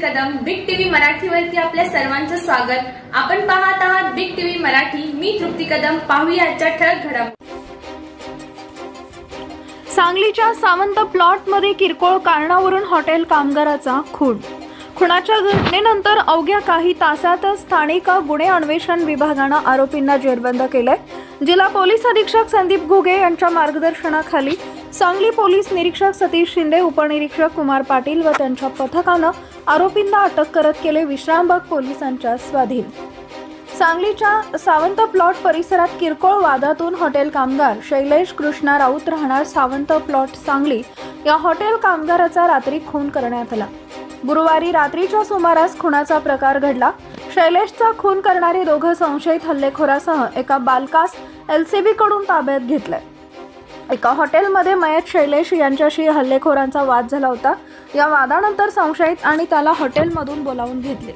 मराठीवरती आपल्या सर्वांचं स्वागत. आपण पाहत आहात बिग टीव्ही मराठी. मी तृप्ती कदम. पाहूया आजच्या ठळक घडामोडी. सांगलीच्या सावंत प्लॉटमध्ये किरकोळ कारणावरून हॉटेल कामगाराचा खून. खुनाच्या घटनेनंतर अवघ्या काही तासातच स्थानिक गुन्हे अन्वेषण विभागानं आरोपींना जेरबंद केलंय. जिल्हा पोलीस अधीक्षक संदीप घुगे यांच्या मार्गदर्शनाखाली सांगली पोलीस निरीक्षक सतीश शिंदे उपनिरीक्षक कुमार पाटील व त्यांच्या पथकानं आरोपींना अटक करत केले विश्रामबाग पोलिसांच्या स्वाधीन. सांगलीच्या सावंत प्लॉट परिसरात किरकोळ वादातून हॉटेल कामगार शैलेश कृष्णा राऊत राहणार सावंत प्लॉट सांगली या हॉटेल कामगाराचा रात्री खून करण्यात आला. गुरुवारी रात्रीच्या सुमारास खुनाचा प्रकार घडला. शैलेशचा खून करणारे दोघं संशयित हल्लेखोरासह एका बालकास एलसीबीकडून ताब्यात घेतलंय. एका हॉटेलमध्ये मयत शैलेश यांच्याशी हल्लेखोरांचा वाद झाला होता. या वादानंतर संशयित आणि त्याला हॉटेलमधून बोलावून घेतले.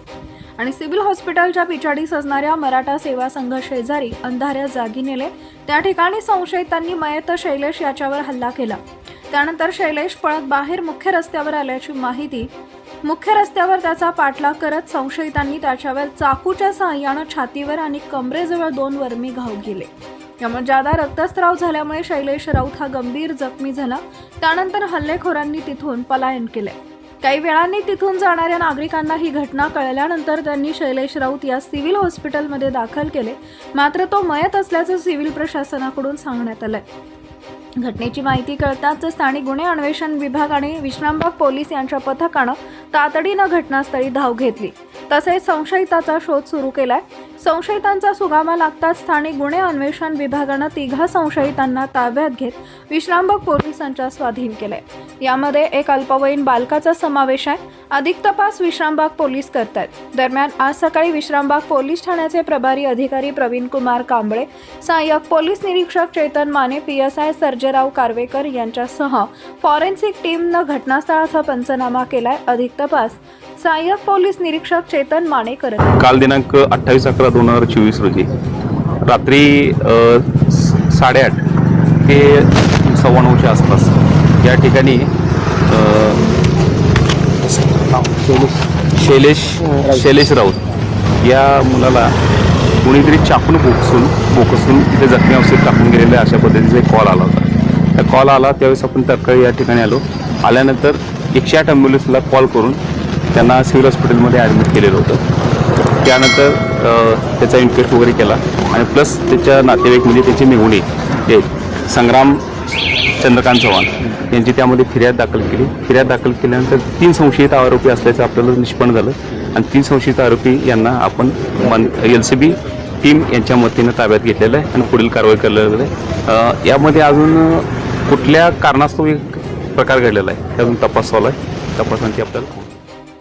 आणि सिव्हिल हॉस्पिटलच्या पिछाडीस असणाऱ्या मराठा सेवा संघ शेजारी अंधाऱ्या जागी नेले. त्या ठिकाणी संशयितांनी मयत शैलेश याच्यावर हल्ला केला. त्यानंतर शैलेश पळत बाहेर मुख्य रस्त्यावर आल्याची माहिती मुख्य रस्त्यावर त्याचा पाठलाग करत संशयितांनी त्याच्यावर चाकूच्या सहाय्यानं छातीवर आणि कमरेजवळ दोन वर्मी घाव गेले. यामुळे जादा रक्तस्राव झाल्यामुळे शैलेश राऊत हा गंभीर जखमी झाला. त्यानंतर हल्लेखोरांनी तिथून पलायन केले. काही वेळांनी तिथून जाणाऱ्या नागरिकांना ही घटना कळल्यानंतर त्यांनी शैलेश राऊत या सिव्हिल हॉस्पिटलमध्ये दाखल केले. मात्र तो मयत असल्याचं सिव्हिल प्रशासनाकडून सांगण्यात आलंय. घटनेची माहिती कळताच स्थानिक गुन्हे अन्वेषण विभाग आणि विश्रामबाग पोलीस यांच्या पथकानं तातडीनं घटनास्थळी धाव घेतली. तसेच संशयिताचा शोध सुरू केलाय. संशयितांचा सुगावा लागताच स्थानिक गुन्हे अन्वेषण विभागानं तिघा संशयितांना ताब्यात घेत विश्रामबाग पोलिसांच्या स्वाधीन केले यामध्ये एक अल्पवयीन बालकाचा समावेश आहे. अधिक तपास विश्रामबाग पोलीस करतायत. दरम्यान आज सकाळी विश्रामबाग पोलीस ठाण्याचे प्रभारी अधिकारी प्रवीण कुमार कांबळे सहाय्यक पोलीस निरीक्षक Chetan Mane P S I Sarjerao Karvekar यांच्यासह फॉरेन्सिक टीमनं घटनास्थळाचा पंचनामा केलाय. अधिक तपास सहाय्यक पोलीस निरीक्षक चेतन माने करत आहेत. काल दिनांक अठ्ठावीस अकरा दोन हजार चोवीस रोजी रात्री साडेआठ ते सव्वा नऊच्या आसपास या ठिकाणी शैलेश. शैलेश राऊत. या मुलाला कोणीतरी चाकून बोकसून बोकसून तिथे जखमी अवस्थेत टाकून गेलेल्या अशा पद्धतीचा एक कॉल आला होता. त्या कॉल आला त्यावेळेस आपण तात्काळ या ठिकाणी आलो. आल्यानंतर एकशे आठ ॲम्ब्युलन्सला कॉल करून त्यांना सिव्हिल हॉस्पिटलमध्ये ॲडमिट केलेलं होतं. त्यानंतर त्याचा इन्क्वेस्ट वगैरे केला आणि प्लस त्याच्या नातेवाईक म्हणजे त्याचे मेहुणे हे संग्राम चंद्रकांत चव्हाण यांची त्यामध्ये फिर्याद दाखल केली. फिर्याद दाखल केल्यानंतर तीन संशयित आरोपी असल्याचं आपल्याला निष्पन्न झालं. आणि तीन संशयित आरोपी यांना आपण मन एल सी बी टीम यांच्या मतीनं ताब्यात घेतलेलं आहे आणि पुढील कारवाई केलेलं आहे. यामध्ये अजून कुठल्या कारणास्तव एक प्रकार घडलेला आहे? त्यातून तपास चालू आहे तपासांची आपल्याला